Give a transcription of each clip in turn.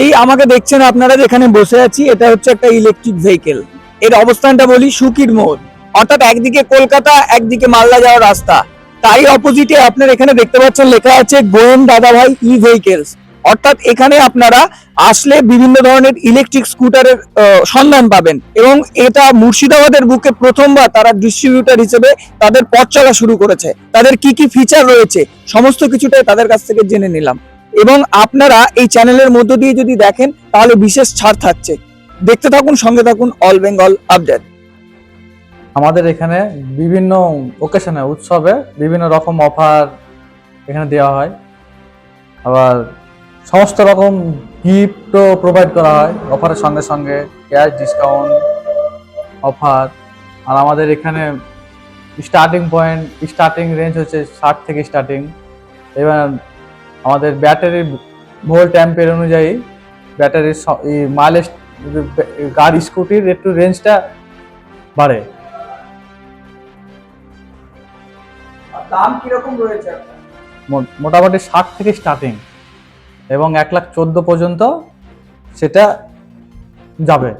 এই আমাকে দেখছেন আপনারা যেখানে বসে আছি, এটা হচ্ছে একটা ইলেকট্রিক ভেহিকেল এর অবস্থানটা বলি সুকির মোড়। অর্থাৎ একদিকে কলকাতা, একদিকে মালদা যাওয়ার রাস্তা। তাই অপোজিটে আপনার এখানে দেখতে পাচ্ছেন লেখা আছে গোয়েন দাদাভাই ই ভেহিকেলস অর্থাৎ এখানে আপনারা আসলে বিভিন্ন ধরনের ইলেকট্রিক স্কুটারের সন্ধান পাবেন। এবং এটা মুর্শিদাবাদের বুকে প্রথমবার তারা ডিস্ট্রিবিউটার হিসেবে তাদের পথ চলা শুরু করেছে। তাদের কি কি ফিচার রয়েছে, সমস্ত কিছুটাই তাদের কাছ থেকে জেনে নিলাম। এবং আপনারা এই চ্যানেলের মধ্য দিয়ে যদি দেখেন, তাহলে বিশেষ ছাড় থাকছে। দেখতে থাকুন, সঙ্গে থাকুন অল বেঙ্গল আপডেট আমাদের এখানে বিভিন্ন ওকেশনে উৎসবে বিভিন্ন রকম অফার এখানে দেওয়া হয়। আবার সমস্ত রকম গিফটও প্রোভাইড করা হয়। অফারের সঙ্গে সঙ্গে ক্যাশ ডিসকাউন্ট অফার আর আমাদের এখানে স্টার্টিং পয়েন্ট স্টার্টিং রেঞ্জ হচ্ছে ষাট থেকে স্টার্টিং এবার আমাদের ব্যাটারির ভোল্ট অ্যাম্পের অনুযায়ী ব্যাটারির মাইলেজ গাড়ি স্কুটির একটু রেঞ্জটা বাড়ে। দাম কীরকম রয়েছে মোটামুটি ষাট থেকে স্টার্টিং এবং এক লাখ চোদ্দ পর্যন্ত সেটা যাবে।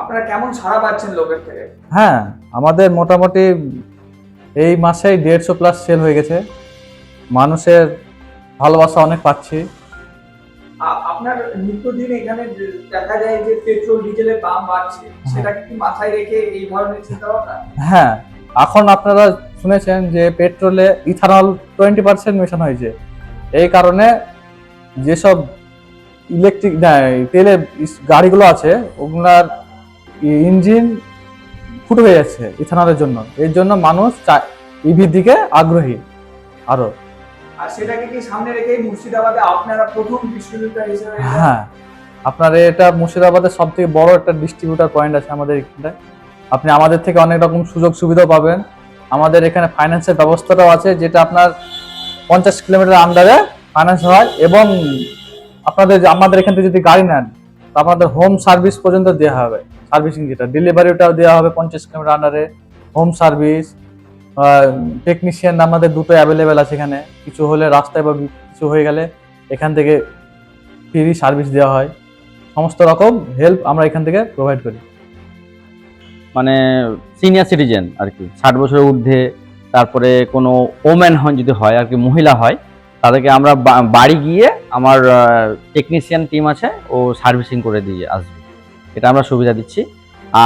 আপনারা কেমন সাড়া পাচ্ছেন লোকের থেকে? হ্যাঁ আমাদের মোটামুটি এই মাসেই দেড়শো প্লাস সেল হয়ে গেছে। মানুষের ভালোবাসা অনেক পাচ্ছি। আপনার নিত্যদিন এখানে দেখা যায় যে পেট্রোল ডিজেলের দাম বাড়ছে সেটাকে কি মাথায় রেখে এই ধরনের চিন্তা ভাবনা হ্যাঁ এখন আপনারা শুনেছেন যে পেট্রোলে ইথানল টোয়েন্টি পার্সেন্ট মেশানো হয়েছে। এই কারণে যেসব ইলেকট্রিক তেলে গাড়িগুলো আছে ওগুলার ইঞ্জিন ফুটো হয়ে যাচ্ছে ইথানলের জন্য। এর জন্য মানুষ ইভির দিকে আগ্রহী আরও আর সেটাকে কি সামনে রেখে মুর্শিদাবাদে আপনারা প্রথম ডিস্ট্রিবিউটর হিসেবে হ্যাঁ আপনার এটা মুর্শিদাবাদের সব থেকে বড় একটা ডিস্ট্রিবিউটার পয়েন্ট আছে আমাদের এখানটায়। আপনি আমাদের থেকে অনেক রকম সুযোগ সুবিধাও পাবেন। আমাদের এখানে ফাইন্যান্সের ব্যবস্থাটাও আছে, যেটা আপনার পঞ্চাশ কিলোমিটার আন্ডারে ফাইন্যান্স হয় এবং আপনাদের আমাদের এখান থেকে যদি গাড়ি নেন, তো আপনাদের হোম সার্ভিস পর্যন্ত দেওয়া হবে। সার্ভিসিং যেটা ডেলিভারিটাও দেওয়া হবে পঞ্চাশ কিলোমিটার আন্ডারে হোম সার্ভিস টেকনিশিয়ান আমাদের দুটো অ্যাভেলেবেল আছে এখানে। কিছু হলে রাস্তায় বা কিছু হয়ে গেলে এখান থেকে ফ্রি সার্ভিস দেওয়া হয়। সমস্ত রকম হেল্প আমরা এখান থেকে প্রোভাইড করি। মানে সিনিয়র সিটিজেন আর কি। ষাট বছরের ঊর্ধ্বে, তারপরে কোনো ওম্যান হন যদি হয়, আর কি মহিলা হয়, তাদেরকে আমরা বাড়ি গিয়ে আমার টেকনিশিয়ান টিম আছে, ও সার্ভিসিং করে দিয়ে আসবে। এটা আমরা সুবিধা দিচ্ছি।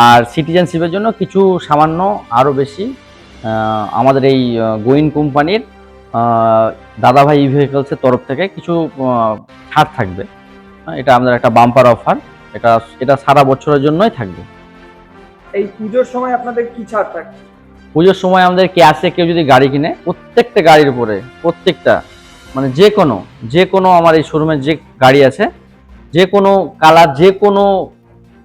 আর সিটিজেনশিপের জন্য কিছু সামান্য আরও বেশি আমাদের এই গোয়িন কোম্পানির দাদাভাই ই ভেহিকলসের তরফ থেকে কিছু ছাড় থাকবে। হ্যাঁ, এটা আমাদের একটা বাম্পার অফার এটা এটা সারা বছরের জন্যই থাকবে। এই পুজোর সময় আপনাদের কি ছাড় থাকে পুজোর সময় আমাদের ক্যাশে কেউ যদি গাড়ি কিনে প্রত্যেকটা গাড়ির উপরে প্রত্যেকটা মানে যে কোনো যে কোনো আমার এই শোরুমের যে গাড়ি আছে যে কোনো কালার যে কোনো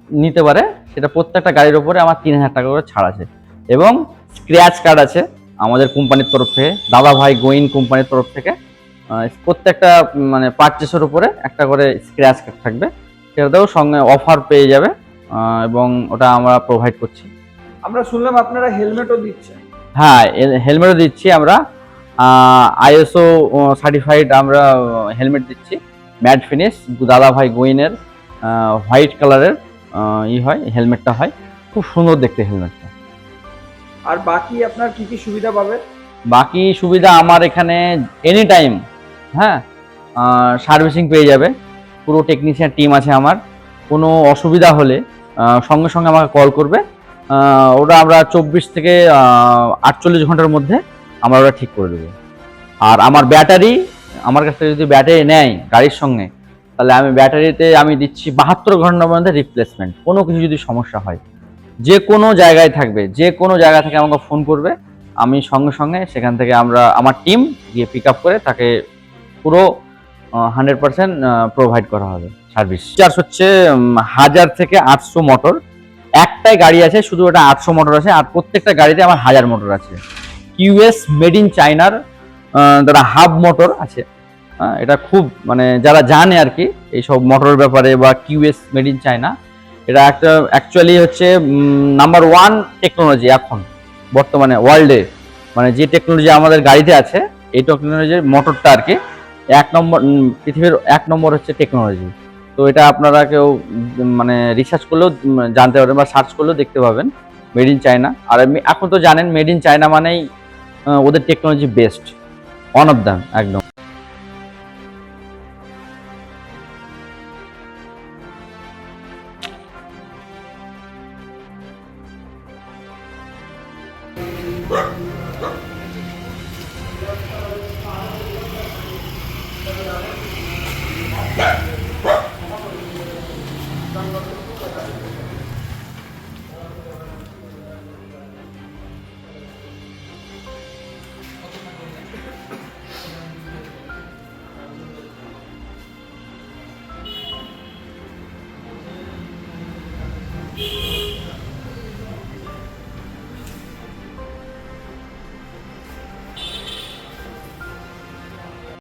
নিতে পারে সেটা প্রত্যেকটা গাড়ির উপরে আমার তিন হাজার টাকা করে ছাড় আছে। এবং স্ক্র্যাচ কার্ড আছে আমাদের কোম্পানির তরফ থেকে দাদা ভাই গোয়িন কোম্পানির তরফ থেকে। প্রত্যেকটা মানে পারচেসের উপরে একটা করে স্ক্র্যাচ কার্ড থাকবে। সেটাতেও সঙ্গে অফার পেয়ে যাবে এবং ওটা আমরা প্রোভাইড করছি। আমরা শুনলাম আপনারা হেলমেটও দিচ্ছেন। হ্যাঁ হেলমেটও দিচ্ছি আমরা। আইএসও সার্টিফাইড আমরা হেলমেট দিচ্ছি। ম্যাট ফিনিশ দাদা ভাই গোইনের হোয়াইট কালারের ই হয় হেলমেটটা হয়। খুব সুন্দর দেখতে হেলমেটটা আর বাকি আপনার কি কি সুবিধা পাবে? বাকি সুবিধা আমার এখানে এনি টাইম হ্যাঁ সার্ভিসিং পেয়ে যাবে। পুরো টেকনিশিয়ান টিম আছে আমার। কোনো অসুবিধা হলে সঙ্গে সঙ্গে আমাকে কল করবে। ওটা আমরা চব্বিশ থেকে আটচল্লিশ ঘণ্টার মধ্যে আমরা ওটা ঠিক করে দেবো। আর আমার ব্যাটারি, আমার কাছ থেকে যদি ব্যাটারি নেয় গাড়ির সঙ্গে, তাহলে আমি ব্যাটারিতে আমি দিচ্ছি বাহাত্তর ঘণ্টার মধ্যে রিপ্লেসমেন্ট কোনো কিছু যদি সমস্যা হয় যে কোনো জায়গায় থাকবে, যে কোনো জায়গা থেকে আমাকে ফোন করবে, আমি সঙ্গে সঙ্গে সেখান থেকে আমরা, আমার টিম গিয়ে পিক আপ করে তাকে পুরো হান্ড্রেড পার্সেন্ট প্রোভাইড করা হবে সার্ভিস চার্জ হচ্ছে হাজার থেকে আটশো মোটর একটাই গাড়ি আছে, শুধু ওটা আটশো মোটর আছে, আর প্রত্যেকটা গাড়িতে আমার হাজার মোটর আছে। কিউএস মেড ইন চায়নার যারা হাব মোটর আছে। এটা খুব মানে যারা জানে আর কি, এইসব মোটরের ব্যাপারে বা কিউএস মেড ইন চায়না এটা একটা অ্যাকচুয়ালি হচ্ছে নাম্বার ওয়ান টেকনোলজি এখন, বর্তমানে ওয়ার্ল্ডে মানে যে টেকনোলজি আমাদের গাড়িতে আছে, এই টেকনোলজির মোটরটা আর কি, এক নম্বর পৃথিবীর এক নম্বর হচ্ছে টেকনোলজি তো এটা আপনারা কেউ মানে রিসার্চ করলেও জানতে পারবেন বা সার্চ করলেও দেখতে পাবেন মেড ইন চায়না আর এখন তো জানেন মেড ইন চায়না মানেই ওদের technology best one of them একদম। Yeah.